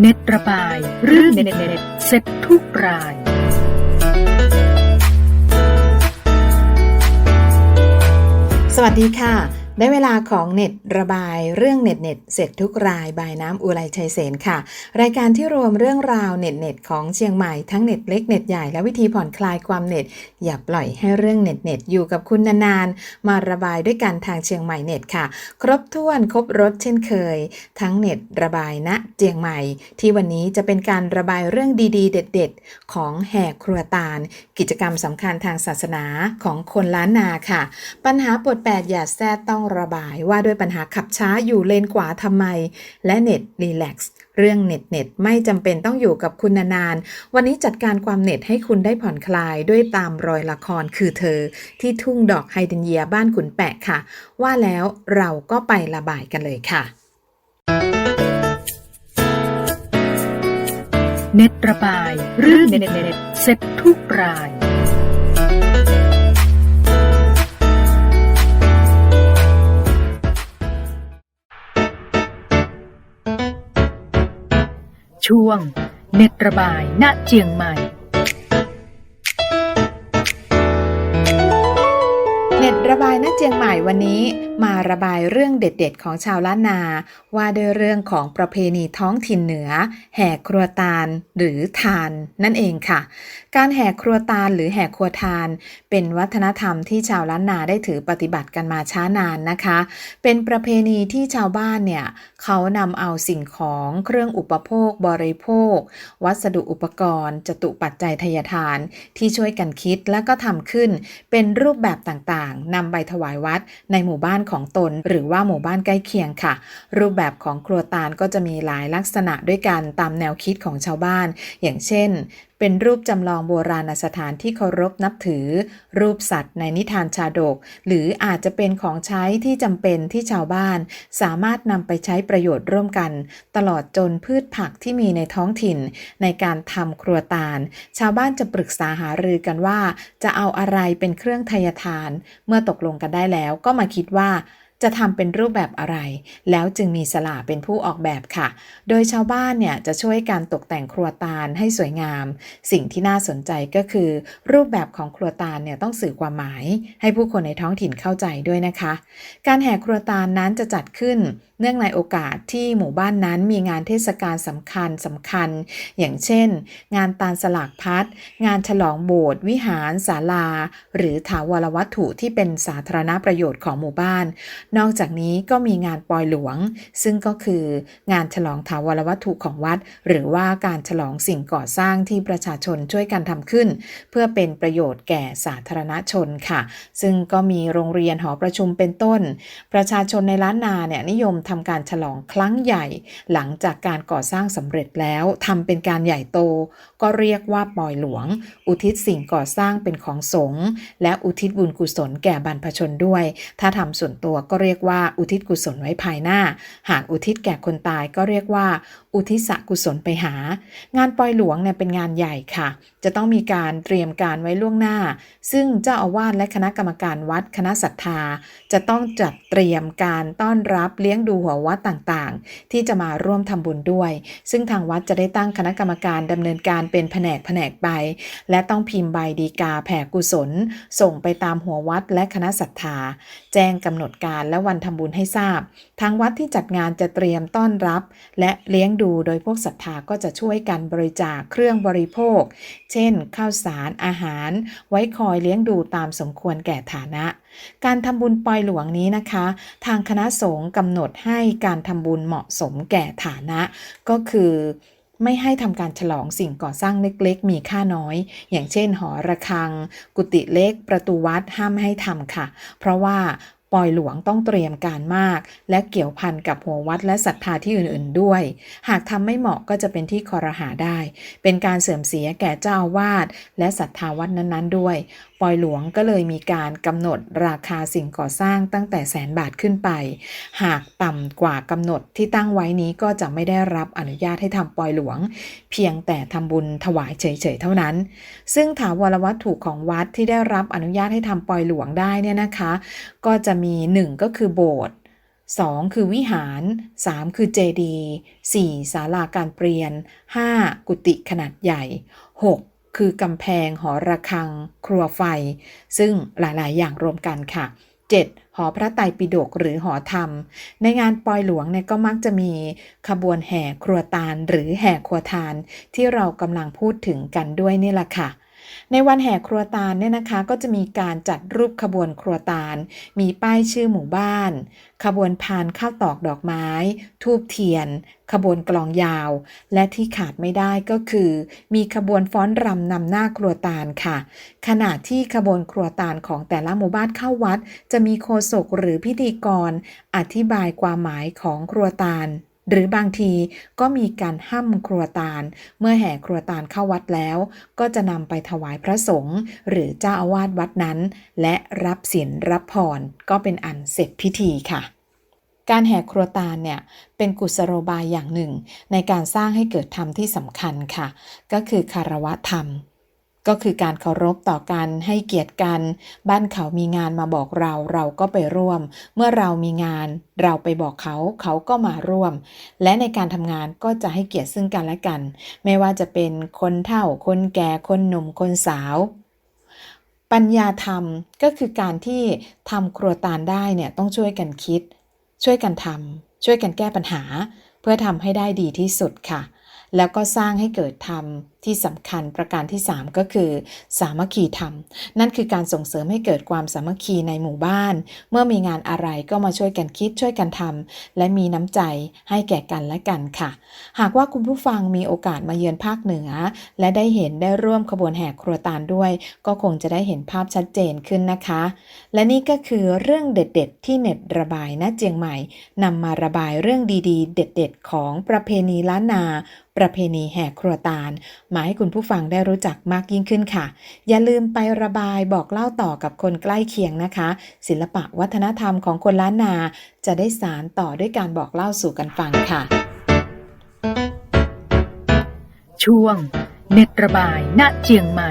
เน็ตระบาย เรื่องเน็ตเน็ตเสร็จทุกราย สวัสดีค่ะ ได้เวลาของเน็ตระบายเรื่องเน็ตเน็ตเสร็จทุกรายบายน้ำอุไรชัยเสนค่ะ รายการที่รวมเรื่องราวเน็ตเน็ตของเชียงใหม่ทั้งเน็ตเล็กเน็ตใหญ่และวิธีผ่อนคลายความเน็ต อย่าปล่อยให้เรื่องเน็ตเน็ตอยู่กับคุณนานๆ มาระบายด้วยกันทางเชียงใหม่เน็ตค่ะ ครบถ้วนครบรถเช่นเคย ทั้งเน็ตระบายณเจียงใหม่ ที่วันนี้จะเป็นการระบายเรื่องดีๆ เด็ด ๆ ของแห่ครัวตาล กิจกรรมสำคัญทางศาสนาของคนล้านนาค่ะ ปัญหาปวดแปดอย่าแทรกต้องระบายว่าด้วยปัญหาขับช้าอยู่เลนขวาทำไม และเน็ตรีแลกซ์เรื่องเน็ตเน็ตไม่จำเป็นต้องอยู่กับคุณนานๆ วันนี้จัดการความเน็ตให้คุณได้ผ่อนคลายด้วยตามรอยละครคือเธอ ที่ทุ่งดอกไฮเดรนเยียบ้านขุนแปะค่ะ ว่าแล้วเราก็ไประบายกันเลยค่ะ เน็ตระบายเรื่องเน็ตเน็ตเสร็จทุกราย ช่วง เน็ตระบายณเจียงใหม่ เจียงใหม่วันนี้มาระบายเรื่องเด็ดๆ ของชาวล้านนา ว่าด้วยเรื่องของประเพณีท้องถิ่นเหนือ แห่ครัวตาลหรือทาน นั่นเองค่ะ การแห่ครัวตาลหรือแห่ครัวทาน เป็นวัฒนธรรมที่ชาวล้านนาได้ถือปฏิบัติกันมาช้านานนะคะ เป็นประเพณีที่ชาวบ้านเนี่ยเขานำเอาสิ่งของเครื่องอุปโภค บริโภค วัสดุอุปกรณ์จตุปัจจัยทยทาน ที่ช่วยกันคิดและก็ทำขึ้นเป็นรูปแบบต่างๆนำไปถวายวัดในหมู่บ้านของตน หรือว่าหมู่บ้านใกล้เคียงค่ะ รูปแบบของครัวตาลก็จะมีหลายลักษณะด้วยกันตามแนวคิดของชาวบ้าน อย่างเช่นเป็นรูปจำลองโบราณสถานที่เคารพนับถือ รูปสัตว์ในนิทานชาดก หรืออาจจะเป็นของใช้ที่จำเป็นที่ชาวบ้าน สามารถนำไปใช้ประโยชน์ร่วมกัน ตลอดจนพืชผักที่มีในท้องถิ่น ในการทำครัวตาล ชาวบ้านจะปรึกษาหารือกันว่า จะเอาอะไรเป็นเครื่องทยทาน เมื่อตกลงกันได้แล้วก็มาคิดว่า จะทำเป็นรูปแบบอะไร แล้วจึงมีสลาเป็นผู้ออกแบบค่ะ โดยชาวบ้านเนี่ยจะช่วยการตกแต่งครัวตาลให้สวยงาม สิ่งที่น่าสนใจก็คือ รูปแบบของครัวตาลเนี่ยต้องสื่อความหมาย ให้ผู้คนในท้องถิ่นเข้าใจด้วยนะคะ การแห่ครัวตาลนั้นจะจัดขึ้น เนื่องในโอกาสที่หมู่บ้านนั้นมีงานเทศกาลสำคัญสำคัญ อย่างเช่น งานตาลสลากพัด งานฉลองโบสถ์วิหารศาลา หรือถาวรวัตถุที่เป็นสาธารณประโยชน์ของหมู่บ้าน นอกจากนี้ก็มีงานปอยหลวง ซึ่งก็คืองานฉลองถาวรวัตถุของวัด หรือว่าการฉลองสิ่งก่อสร้างที่ประชาชนช่วยกันทำขึ้น เพื่อเป็นประโยชน์แก่สาธารณชนค่ะ ซึ่งก็มีโรงเรียนหอประชุมเป็นต้น ประชาชนในล้านนาเนี่ยนิยมทำการฉลองครั้งใหญ่ หลังจากการก่อสร้างสำเร็จแล้วทำเป็นการใหญ่โต ก็เรียกว่าปล่อยหลวง อุทิศสิ่งก่อสร้างเป็นของสงฆ์และอุทิศบุญกุศลแก่บรรพชนด้วย ถ้าทำส่วนตัวก็เรียกว่าอุทิศกุศลไว้ภายหน้า หากอุทิศแก่คนตายก็เรียกว่า อุทิศกุศลไปหา งานปอยหลวงเนี่ยเป็นงานใหญ่ค่ะ จะต้องมีการเตรียมการไว้ล่วงหน้า ซึ่งเจ้าอาวาสและคณะกรรมการวัดคณะศรัทธา จะต้องจัดเตรียมการต้อนรับเลี้ยงดูหัววัดต่างๆ ที่จะมาร่วมทำบุญด้วย ซึ่งทางวัดจะได้ตั้งคณะกรรมการดำเนินการเป็นแผนกแผนกไป และต้องพิมพ์ใบดีกาแผ่กุศล ส่งไปตามหัววัดและคณะศรัทธา แจ้งกำหนดการและวันทำบุญให้ทราบ ทางวัดที่จัดงานจะเตรียมต้อนรับ และเลี้ยงดูโดยพวกศรัทธาก็จะช่วยกันบริจาคเครื่องบริโภค เช่น ข้าวสารอาหาร ไว้คอยเลี้ยงดูตามสมควรแก่ฐานะ การทำบุญปล่อยหลวงนี้นะคะ ทางคณะสงฆ์กำหนดให้การทำบุญเหมาะสมแก่ฐานะ ก็คือไม่ให้ทำการฉลองสิ่งก่อสร้างเล็กๆ มีค่าน้อย อย่างเช่น หอระฆัง กุฏิเล็ก ประตูวัดห้ามให้ทำค่ะ เพราะว่า ปอยหลวงต้องเตรียมการมาก และเกี่ยวพันกับหัววัดและศรัทธาที่อื่นๆด้วย หากทำไม่เหมาะก็จะเป็นที่คอรหาได้ เป็นการเสื่อมเสียแก่เจ้าอาวาสและศรัทธาวัดนั้นๆด้วยปอยหลวงก็เลยมีการกำหนดราคาสิ่งก่อสร้างตั้งแต่แสนบาทขึ้นไป หากต่ำกว่ากำหนดที่ตั้งไว้นี้ก็จะไม่ได้รับอนุญาตให้ทำปอยหลวง เพียงแต่ทำบุญถวายเฉยๆเท่านั้น ซึ่งถาวรวัตถุของวัดที่ได้รับอนุญาตให้ทำปอยหลวงได้เนี่ยนะคะ ก็จะมีหนึ่งก็คือโบสถ์ 2 คือวิหาร 3 คือเจดีย์ 4 ศาลาการเปลี่ยน 5 กุฏิขนาดใหญ่ 6 คือกำแพงหอระฆัง ครัวไฟ ซึ่งหลาย ๆ อย่างรวมกันค่ะ 7. หอพระไตรปิฎกหรือหอธรรม ในงานปอยหลวงเนี่ยก็มักจะมีขบวนแห่ครัวตาล หรือแห่ครัวทาน ที่เรากำลังพูดถึงกันด้วยนี่แหละค่ะ ในวันแห่ครัวตาลเนี่ยนะคะ ก็จะมีการจัดรูปขบวนครัวตาล มีป้ายชื่อหมู่บ้าน ขบวนพานข้าวตอกดอกไม้ ทูบเทียน ขบวนกลองยาว และที่ขาดไม่ได้ก็คือ มีขบวนฟ้อนรำนำหน้าครัวตาลค่ะ ขณะที่ขบวนครัวตาลของแต่ละหมู่บ้านเข้าวัด จะมีโฆษกหรือพิธีกร อธิบายความหมายของครัวตาล หรือบางทีก็มีการห้ำครัวตาล เมื่อแห่ครัวตาลเข้าวัดแล้ว ก็จะนำไปถวายพระสงฆ์หรือเจ้าอาวาสวัดนั้น และรับศีลรับพรก็เป็นอันเสร็จพิธีค่ะการแห่ครัวตาลเนี่ยเป็นกุศโลบายอย่างหนึ่ง ในการสร้างให้เกิดธรรมที่สำคัญค่ะ ก็คือคารวะธรรม ก็คือการเคารพต่อกันให้เกียรติกัน บ้านเขามีงานมาบอกเราเราก็ไปร่วม เมื่อเรามีงานเราไปบอกเขาเขาก็มาร่วม และในการทำงานก็จะให้เกียรติซึ่งกันและกัน ไม่ว่าจะเป็นคนเฒ่า คนแก่คนหนุ่มคนสาว ปัญญาธรรมก็คือการที่ทำครัวตาลได้เนี่ยต้องช่วยกันคิด ช่วยกันทำช่วยกันแก้ปัญหา เพื่อทำให้ได้ดีที่สุดค่ะ แล้วก็สร้างให้เกิดธรรม ที่สำคัญประการที่ 3 ก็คือ สามัคคีธรรม นั่นคือการส่งเสริมให้เกิดความสามัคคีในหมู่บ้าน เมื่อมีงานอะไรก็มาช่วยกันคิดช่วยกันทำและมีน้ำใจให้แก่กันและกันค่ะ หากว่าคุณผู้ฟังมีโอกาสมาเยือนภาคเหนือ และได้เห็นได้ร่วมขบวนแห่ครัวตาลด้วย ก็คงจะได้เห็นภาพชัดเจนขึ้นนะคะ และนี่ก็คือเรื่องเด็ด ๆ ที่เน็ตระบายณเจียงใหม่นำมาระบายเรื่องดีๆ เด็ด ๆ ของประเพณีล้านนา ประเพณีแห่ครัวตาลมาให้คุณผู้ฟังได้รู้จักมากยิ่งขึ้นค่ะ อย่าลืมไประบายบอกเล่าต่อกับคนใกล้เคียงนะคะ ศิลปะวัฒนธรรมของคนล้านนา จะได้สารต่อด้วยการบอกเล่าสู่กันฟังค่ะ ช่วง เน็ตระบายณเจียงใหม่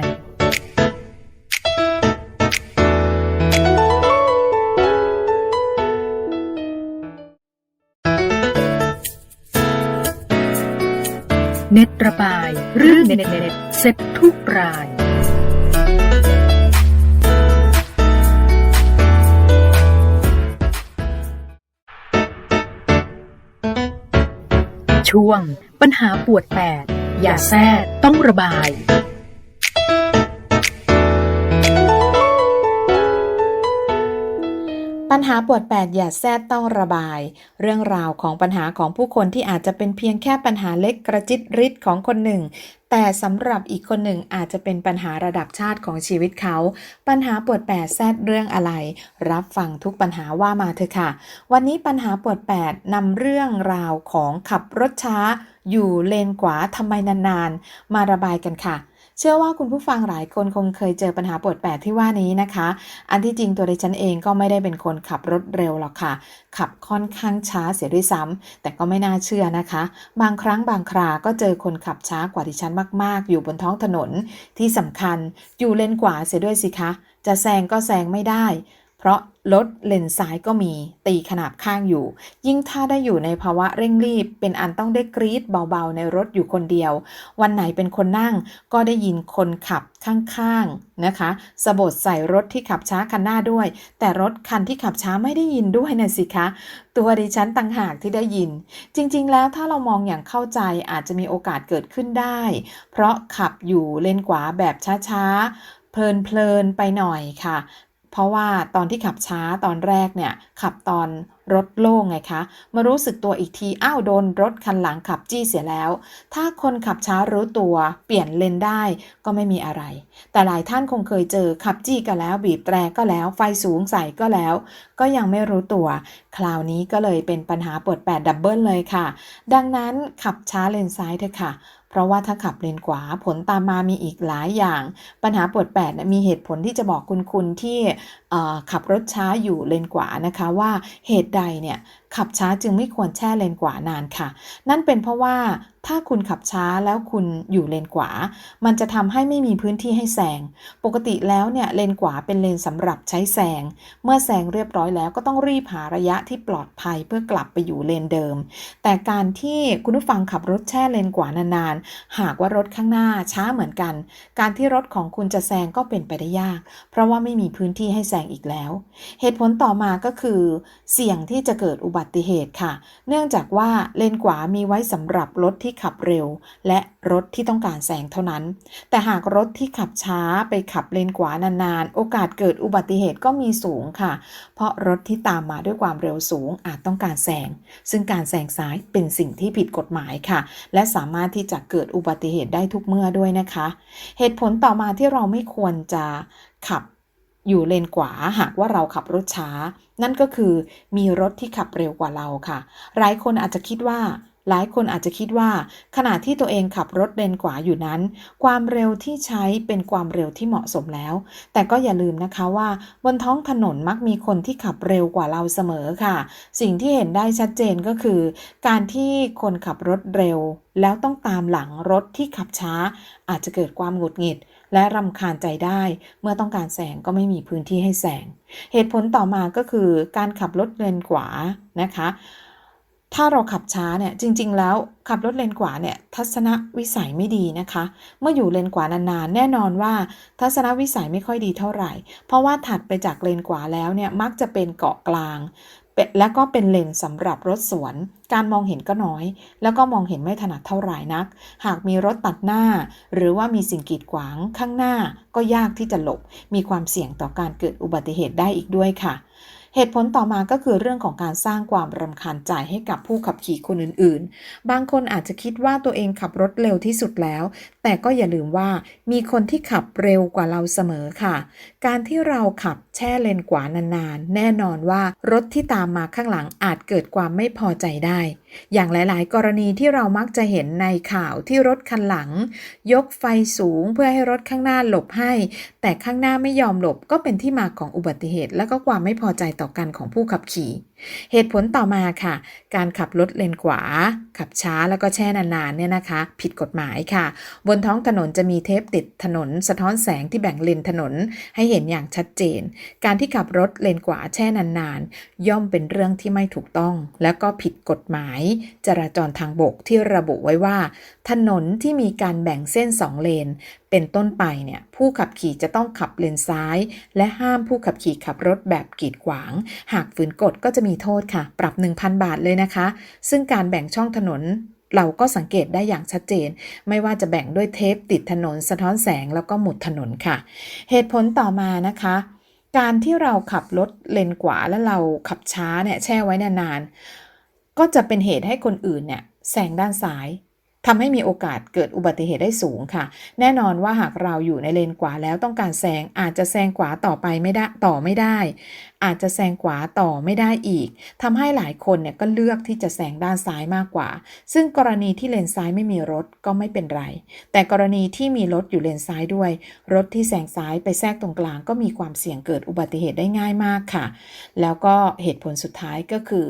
เน็ตระบาย เรื่องเน็ตเน็ตเซ็ตทุกราย ช่วงปัญหาปวดแปด อย่าแทรกต้องระบาย ปัญหาปวดแปดอย่าแทรต้องระบาย เรื่องราวของปัญหาของผู้คนที่อาจจะเป็นเพียงแค่ปัญหาเล็กกระจิตริดของคนหนึ่ง แต่สำหรับอีกคนหนึ่งอาจจะเป็นปัญหาระดับชาติของชีวิตเขา ปัญหาปวดแปดแทรเรื่องอะไร รับฟังทุกปัญหาว่ามาเถอะค่ะ วันนี้ปัญหาปวดแปดนำเรื่องราวของขับรถช้า อยู่เลนขวาทำไมนานๆ มาระบายกันค่ะ เชื่อว่าคุณผู้ฟังหลายคนคงเคยเจอปัญหาปวดแปดที่ว่านี้นะคะ อันที่จริงตัวดิฉันเองก็ไม่ได้เป็นคนขับรถเร็วหรอกค่ะ ขับค่อนข้างช้าเสียด้วยซ้ำแต่ก็ไม่น่าเชื่อนะคะ บางครั้งบางคราก็เจอคนขับช้ากว่าดิฉันมาก ๆ อยู่บนท้องถนนที่สำคัญอยู่เลนขวาเสียด้วยสิคะ จะแซงก็แซงไม่ได้ เพราะรถเลนซ้ายก็มีตีขนาบข้างอยู่ ยิ่งถ้าได้อยู่ในภาวะเร่งรีบ เป็นอันต้องได้กรีดเบาๆ ในรถอยู่คนเดียว วันไหนเป็นคนนั่งก็ได้ยินคนขับข้างๆนะคะสะบดใส่รถที่ขับช้าคันหน้าด้วย แต่รถคันที่ขับช้าไม่ได้ยินด้วยนะสิคะ ตัวดิฉันต่างหากที่ได้ยิน จริงๆ แล้วถ้าเรามองอย่างเข้าใจอาจจะมีโอกาสเกิดขึ้นได้ เพราะขับอยู่เลนขวาแบบช้าๆเพลินๆไปหน่อยค่ะ เพราะว่าตอนที่ขับช้าตอนแรกเนี่ยขับตอน รถโล่งไงคะ มารู้สึกตัวอีกที อ้าวโดนรถคันหลังขับจี้เสียแล้ว ถ้าคนขับช้ารู้ตัวเปลี่ยนเลนได้ก็ไม่มีอะไร แต่หลายท่านคงเคยเจอขับจี้ก็แล้ว บีบแตรก็แล้ว ไฟสูงใส่ก็แล้ว ก็ยังไม่รู้ตัว คราวนี้ก็เลยเป็นปัญหาปวดแปดดับเบิลเลยค่ะ ดังนั้นขับช้าเลนซ้ายเถอะค่ะเพราะว่าถ้าขับเลนขวาผลตามมามีอีกหลายอย่าง ปัญหาปวดแปดนะมีเหตุผลที่จะบอกคุณคุณที่ ขับรถช้าอยู่เลนขวานะคะว่าเหตุใดเนี่ย ขับช้าจึงไม่ควรแช่เลนขวานานค่ะ นั่นเป็นเพราะว่าถ้าคุณขับช้าแล้วคุณอยู่เลนขวา มันจะทำให้ไม่มีพื้นที่ให้แซง ปกติแล้วเนี่ยเลนขวาเป็นเลนสำหรับใช้แซง เมื่อแซงเรียบร้อยแล้วก็ต้องรีบหาระยะที่ปลอดภัยเพื่อกลับไปอยู่เลนเดิม แต่การที่คุณผู้ฟังขับรถแช่เลนขวานานๆ หากว่ารถข้างหน้าช้าเหมือนกัน การที่รถของคุณจะแซงก็เป็นไปได้ยาก เพราะว่าไม่มีพื้นที่ให้แซงอีกแล้ว เหตุผลต่อมาก็คือ เสี่ยงที่จะเกิดอุบับัติเหตุค่ะ เนื่องจากว่าเลนขวามีไว้สำหรับรถที่ขับเร็ว และรถที่ต้องการแซงเท่านั้น แต่หากรถที่ขับช้าไปขับเลนขวานานๆ โอกาสเกิดอุบัติเหตุก็มีสูงค่ะ เพราะรถที่ตามมาด้วยความเร็วสูงอาจต้องการแซงซึ่งการแซงซ้ายเป็นสิ่งที่ผิดกฎหมายค่ะ และสามารถที่จะเกิดอุบัติเหตุได้ทุกเมื่อด้วยนะคะ เหตุผลต่อมาที่เราไม่ควรจะขับ อยู่เลนขวาหากว่าเราขับรถช้า นั่นก็คือมีรถที่ขับเร็วกว่าเราค่ะ หลายคนอาจจะคิดว่า หลายคนอาจจะคิดว่า ขณะที่ตัวเองขับรถเลนขวาอยู่นั้น ความเร็วที่ใช้เป็นความเร็วที่เหมาะสมแล้ว แต่ก็อย่าลืมนะคะว่า บนท้องถนนมักมีคนที่ขับเร็วกว่าเราเสมอค่ะ สิ่งที่เห็นได้ชัดเจนก็คือ การที่คนขับรถเร็ว แล้วต้องตามหลังรถที่ขับช้า อาจจะเกิดความหงุดหงิด และรำคาญใจได้ เมื่อต้องการแซงก็ไม่มีพื้นที่ให้แซงเหตุผลต่อมาก็คือการขับรถเลนขวานะคะ ถ้าเราขับช้าเนี่ยจริง ๆ แล้วขับรถเลนขวาเนี่ยทัศนวิสัยไม่ดีนะคะ เมื่ออยู่เลนขวานานๆ แน่นอนว่าทัศนวิสัยไม่ค่อยดีเท่าไหร่ เพราะว่าถัดไปจากเลนขวาแล้วเนี่ยมักจะเป็นเกาะกลาง เป็นและก็เป็นเลนสำหรับรถสวน การมองเห็นก็น้อย แล้วก็มองเห็นไม่ถนัดเท่าไหร่นัก หากมีรถตัดหน้า หรือว่ามีสิ่งกีดขวางข้างหน้าก็ยากที่จะหลบ มีความเสี่ยงต่อการเกิดอุบัติเหตุได้อีกด้วยค่ะ เหตุผลต่อมาก็คือเรื่องของการสร้างความรำคาญใจให้กับผู้ขับขี่คนอื่นๆ บางคนอาจจะคิดว่าตัวเองขับรถเร็วที่สุดแล้ว แต่ก็อย่าลืมว่ามีคนที่ขับเร็วกว่าเราเสมอค่ะ การที่เราขับแช่เลนขวานานๆ แน่นอนว่ารถที่ตามมาข้างหลังอาจเกิดความไม่พอใจได้ อย่างหลายๆ กรณีที่เรามักจะเห็นในข่าวที่รถคันหลัง ยกไฟสูงเพื่อให้รถข้างหน้าหลบให้ แต่ข้างหน้าไม่ยอมหลบก็เป็นที่มาของอุบัติเหตุ และก็ความไม่พอใจต่อกันของผู้ขับขี่ เหตุผลต่อมาค่ะ การขับรถเลนขวา ขับช้าแล้วก็แช่นานๆเนี่ยนะคะ ผิดกฎหมายค่ะ บนท้องถนนจะมีเทปติดถนน สะท้อนแสงที่แบ่งเลนถนนให้เห็นอย่างชัดเจน การที่ขับรถเลนขวาแช่นานๆ ย่อมเป็นเรื่องที่ไม่ถูกต้อง และก็ผิดกฎหมาย จราจรทางบกที่ระบุไว้ว่า ถนนที่มีการแบ่งเส้นสองเลน เป็นต้นไปเนี่ยผู้ขับขี่จะต้องขับเลนซ้าย และห้ามผู้ขับขี่ขับรถแบบกีดขวาง หากฝืนกฎก็จะมีโทษค่ะ ปรับ 1,000 บาทเลยนะคะ ซึ่งการแบ่งช่องถนนเราก็สังเกตได้อย่างชัดเจน ไม่ว่าจะแบ่งด้วยเทปติดถนน สะท้อนแสงแล้วก็หมุดถนนค่ะ เหตุผลต่อมานะคะ การที่เราขับรถเลนขวาและเราขับช้าเนี่ยแช่ไว้นานๆก็จะเป็นเหตุให้คนอื่นเนี่ยแซงด้านซ้าย ทำให้มีโอกาสเกิดอุบัติเหตุได้สูงค่ะ แน่นอนว่าหากเราอยู่ในเลนขวาแล้วต้องการแซงอาจจะแซงขวาต่อไปไม่ได้ต่อไม่ได้ อาจจะแซงขวาต่อไม่ได้อีกทำให้หลายคนเนี่ยก็เลือกที่จะแซงด้านซ้ายมากกว่า ซึ่งกรณีที่เลนซ้ายไม่มีรถก็ไม่เป็นไร แต่กรณีที่มีรถอยู่เลนซ้ายด้วย รถที่แซงซ้ายไปแทรกตรงกลาง ก็มีความเสี่ยงเกิดอุบัติเหตุได้ง่ายมากค่ะ แล้วก็เหตุผลสุดท้ายก็คือ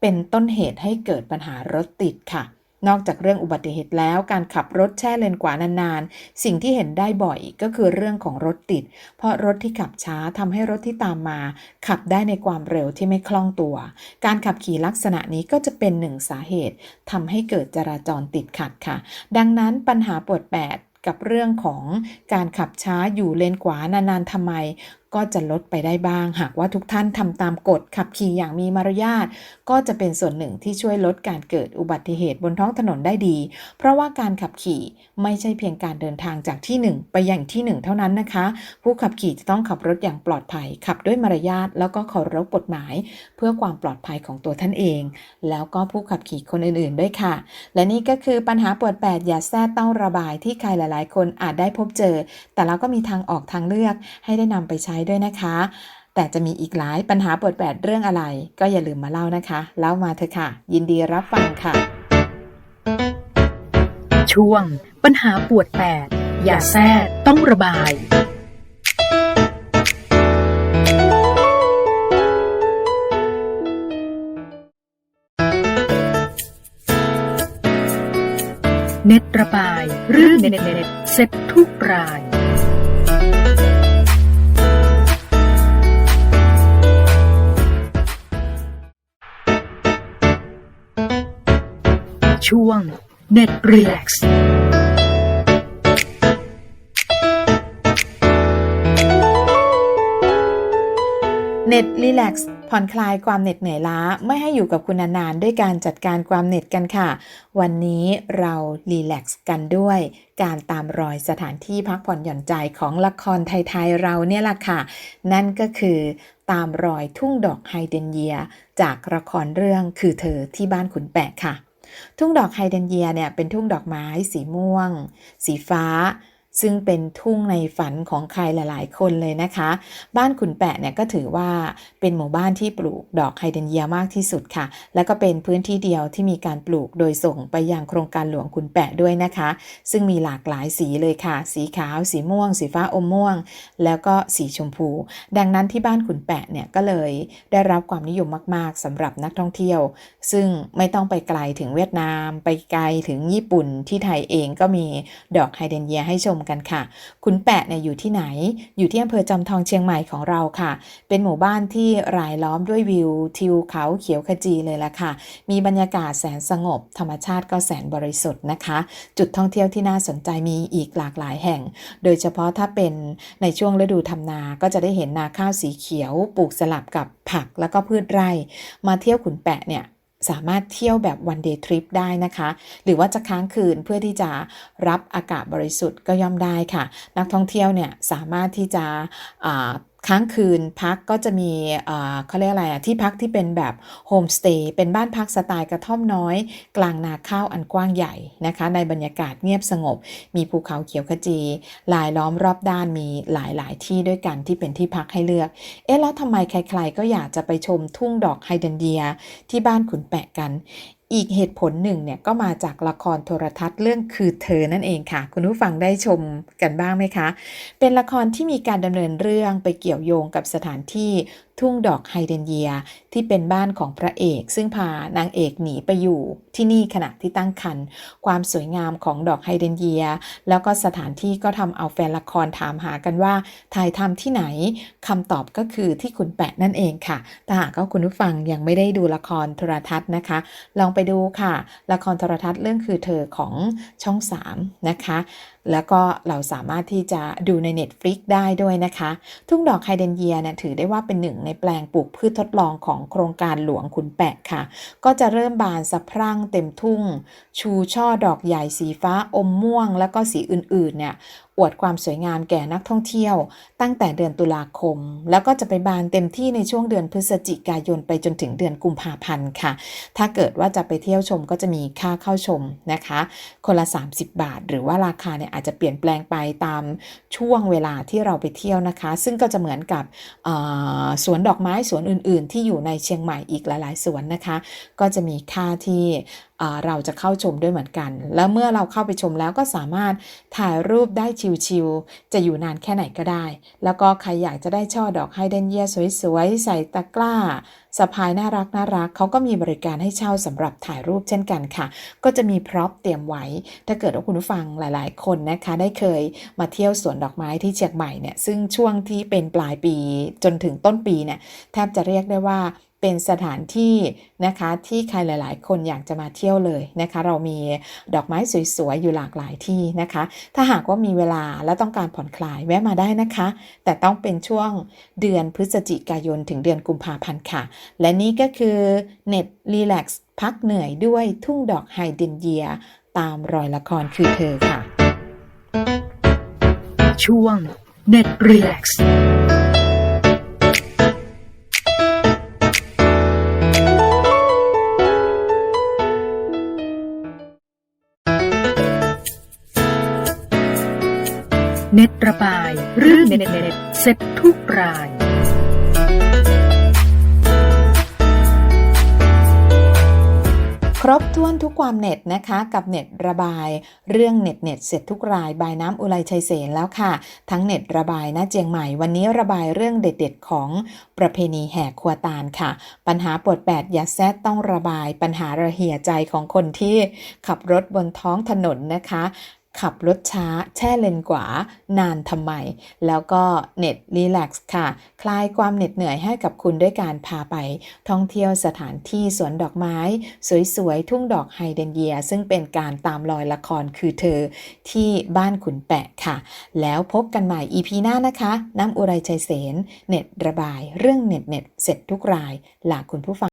เป็นต้นเหตุให้เกิดปัญหารถติดค่ะ นอกจากเรื่องอุบัติเหตุแล้วการขับรถแช่เลนขวานานๆ สิ่งที่เห็นได้บ่อยก็คือเรื่องของรถติด เพราะรถที่ขับช้าทำให้รถที่ตามมา ขับได้ในความเร็วที่ไม่คล่องตัว การขับขี่ลักษณะนี้ก็จะเป็นหนึ่งสาเหตุทำให้เกิดจราจรติดขัดค่ะ ดังนั้นปัญหาปวดแปดกับเรื่องของการขับช้าอยู่เลนขวานานๆทำไมก็จะลดไปได้บ้าง หากว่าทุกท่านทำตามกฎขับขี่อย่างมีมารยาทก็จะเป็นส่วนหนึ่งที่ช่วยลดการเกิดอุบัติเหตุบนท้องถนนได้ดี เพราะว่าการขับขี่ไม่ใช่เพียงการเดินทางจากที่หนึ่งไปอย่างที่หนึ่งเท่านั้นนะคะ ผู้ขับขี่จะต้องขับรถอย่างปลอดภัย ขับด้วยมารยาทแล้วก็เคารพกฎหมาย เพื่อความปลอดภัยของตัวท่านเอง แล้วก็ผู้ขับขี่คนอื่นๆด้วยค่ะ และนี่ก็คือปัญหาปวดแปดอย่าแทรกต้องระบายที่ใครหลาย ๆ คนอาจได้พบเจอ แต่เราก็มีทางออกทางเลือกให้ได้นำไปใช้ายด้วยนะคะ แต่จะมีอีกหลายปัญหาปวดแปดเรื่องอะไร ก็อย่าลืมมาเล่านะคะเล่ามาเถอะค่ะ ยินดีรับฟังค่ะ ช่วง ปัญหาปวดแปดอย่าแซ่ต้องระบายเน็ตระบายเรื่องเน็ตเน็ตเซ็ตทุกราย ช่วงเน็ตรีแลกซ์เน็ตรีแลกซ์ผ่อนคลายความเหน็ดเหนื่อยล้าไม่ให้อยู่กับคุณนานๆ ด้วยการจัดการความเหน็ดกันค่ะ วันนี้เรารีแลกซ์กันด้วย การตามรอยสถานที่พักผ่อนหย่อนใจของละครไทยๆเราเนี่ยแหละค่ะ นั่นก็คือตามรอยทุ่งดอกไฮเดรนเยีย จากละครเรื่องคือเธอที่บ้านขุนแปะค่ะ ทุ่งดอกไฮเดรนเยียเนี่ยเป็นทุ่งดอกไม้สีม่วง สีฟ้า ซึ่งเป็นทุ่งในฝันของใครหลาย ๆ คนเลยนะคะ บ้านขุนแปะเนี่ยก็ถือว่าเป็นหมู่บ้านที่ปลูกดอกไฮเดรนเยียมากที่สุดค่ะ แล้วก็เป็นพื้นที่เดียวที่มีการปลูกโดยส่งไปยังโครงการหลวงขุนแปะด้วยนะคะ ซึ่งมีหลากหลายสีเลยค่ะ สีขาว สีม่วง สีฟ้าอมม่วง แล้วก็สีชมพู ดังนั้นที่บ้านขุนแปะเนี่ยก็เลยได้รับความนิยมมาก ๆสำหรับนักท่องเที่ยว ซึ่งไม่ต้องไปไกลถึงเวียดนาม ไปไกลถึงญี่ปุ่นที่ไทยเองก็มีดอกไฮเดรนเยียให้ชมกันค่ะ ขุนแปะเนี่ยอยู่ที่ไหน อยู่ที่อำเภอจอมทองเชียงใหม่ของเราค่ะ เป็นหมู่บ้านที่รายล้อมด้วยวิว ทิวเขาเขียวขจีเลยละค่ะ มีบรรยากาศแสนสงบ ธรรมชาติก็แสนบริสุทธิ์นะคะ จุดท่องเที่ยวที่น่าสนใจมีอีกหลากหลายแห่ง โดยเฉพาะถ้าเป็นในช่วงฤดูทำนา ก็จะได้เห็นนาข้าวสีเขียว ปลูกสลับกับผักแล้วก็พืชไร่ มาเที่ยวขุนแปะเนี่ย สามารถเที่ยวแบบวันเดย์ทริปได้นะคะ หรือว่าจะค้างคืนเพื่อที่จะรับอากาศบริสุทธิ์ก็ย่อมได้ค่ะ นักท่องเที่ยวเนี่ยสามารถที่จะ ค้างคืนพักก็จะมีเขาเรียกอะไรอะที่พักที่เป็นแบบโฮมสเตย์เป็นบ้านพักสไตล์กระท่อมน้อย กลางนาข้าวอันกว้างใหญ่นะคะ ในบรรยากาศเงียบสงบ มีภูเขาเขียวขจีลายล้อมรอบด้านมีหลาย ๆ ที่ด้วยกันที่เป็นที่พักให้เลือก เอ๊ะแล้วทำไมใคร ๆ ก็อยากจะไปชมทุ่งดอกไฮเดรนเยียที่บ้านขุนแปะกัน อีกเหตุผลหนึ่งเนี่ยก็มาจากละครโทรทัศน์เรื่องคือเธอนั่นเองค่ะ คุณผู้ฟังได้ชมกันบ้างไหมคะ เป็นละครที่มีการดำเนินเรื่องไปเกี่ยวโยงกับสถานที่ทุ่งดอกไฮเดรนเยียที่เป็นบ้านของพระเอก ซึ่งพานางเอกหนีไปอยู่ที่นี่ขณะที่ตั้งครรภ์ความสวยงามของดอกไฮเดรนเยีย แล้วก็สถานที่ก็ทำเอาแฟนละครถามหากันว่าถ่ายทำที่ไหนคำตอบก็คือที่ขุนแปะนั่นเองค่ะถ้าหากว่าคุณผู้ฟังยังไม่ได้ดูละครโทรทัศน์นะคะ ลองไปดูค่ะ ละครโทรทัศน์เรื่องคือเธอของช่อง 3 นะคะ แล้วก็เราสามารถที่จะดูใน Netflix ได้ด้วยนะคะ ทุ่งดอกไฮเดนเยียเนี่ยถือได้ว่าเป็นหนึ่งในแปลงปลูกพืชทดลองของโครงการหลวงขุนแปะค่ะ ก็จะเริ่มบานสะพรั่งเต็มทุ่ง ชูช่อดอกใหญ่สีฟ้าอมม่วง แล้วก็สีอื่นๆเนี่ย อวดความสวยงามแก่นักท่องเที่ยว ตั้งแต่เดือนตุลาคม แล้วก็จะไปบานเต็มที่ในช่วงเดือนพฤศจิกายนไปจนถึงเดือนกุมภาพันธ์ค่ะ ถ้าเกิดว่าจะไปเที่ยวชมก็จะมีค่าเข้าชมนะคะ คนละ 30 บาท หรือว่าราคาเนี่ยอาจจะเปลี่ยนแปลงไปตามช่วงเวลาที่เราไปเที่ยวนะคะ ซึ่งก็จะเหมือนกับสวนดอกไม้สวนอื่น ๆ ที่อยู่ในเชียงใหม่อีกหลาย ๆ สวนนะคะ ก็จะมีค่าที่ เราจะเข้าชมด้วยเหมือนกัน แล้วเมื่อเราเข้าไปชมแล้วก็สามารถถ่ายรูปได้ชิวๆ จะอยู่นานแค่ไหนก็ได้ แล้วก็ใครอยากจะได้ช่อดอกไฮเดนเยียสวยๆ ใส่ตะกร้าสะพายน่ารักน่ารักเขาก็มีบริการให้เช่าสำหรับถ่ายรูปเช่นกันค่ะ ก็จะมีพร็อพเตรียมไว้ ถ้าเกิดว่าคุณผู้ฟังหลาย ๆ คนนะคะ ได้เคยมาเที่ยวสวนดอกไม้ที่เชียงใหม่เนี่ยซึ่งช่วงที่เป็นปลายปีจนถึงต้นปีเนี่ยแทบจะเรียกได้ว่า เป็นสถานที่นะคะที่ใครหลาย ๆ คนอยากจะมาเที่ยวเลยนะคะ เรามีดอกไม้สวย ๆ อยู่หลากหลายที่นะคะ ถ้าหากว่ามีเวลาและต้องการผ่อนคลายแวะมาได้นะคะ แต่ต้องเป็นช่วงเดือนพฤศจิกายนถึงเดือนกุมภาพันธ์ค่ะ และนี่ก็คือเน็ตรีแลกซ์พักเหนื่อยด้วยทุ่งดอกไฮเดรนเยีย ตามรอยละครคือเธอค่ะ ช่วงเน็ตรีแลกซ์ เน็ตระบายเรื่องเน็ตเน็ตเสร็จทุกราย ครบถ้วนทุกความเน็ตนะคะ กับเน็ตระบาย เรื่องเน็ตเน็ตเสร็จทุกรายบายน้ำอุไรชัยเสนแล้วค่ะ ทั้งเน็ตระบายณเจียงใหม่ วันนี้ระบายเรื่องเด็ดๆ ของประเพณีแห่ครัวตาลค่ะ ปัญหาปวดแปดอย่าแซดต้องระบาย ปัญหาระเหี่ยใจของคนที่ขับรถบนท้องถนนนะคะ ขับรถช้า แช่เลนขวานานทำไม แล้วก็เน็ตรีแลกซ์ค่ะ คลายความเหน็ดเหนื่อยให้กับคุณด้วยการพาไปท่องเที่ยวสถานที่สวนดอกไม้ สวยๆ ทุ่งดอกไฮเดรนเยีย ซึ่งเป็นการตามรอยละครคือเธอที่บ้านขุนแปะค่ะ แล้วพบกันใหม่ EP หน้านะคะ น้ำอุไรชัยเสนเน็ตระบาย เรื่องเน็ตเน็ตเสร็จทุกรายลาคุณผู้ฟัง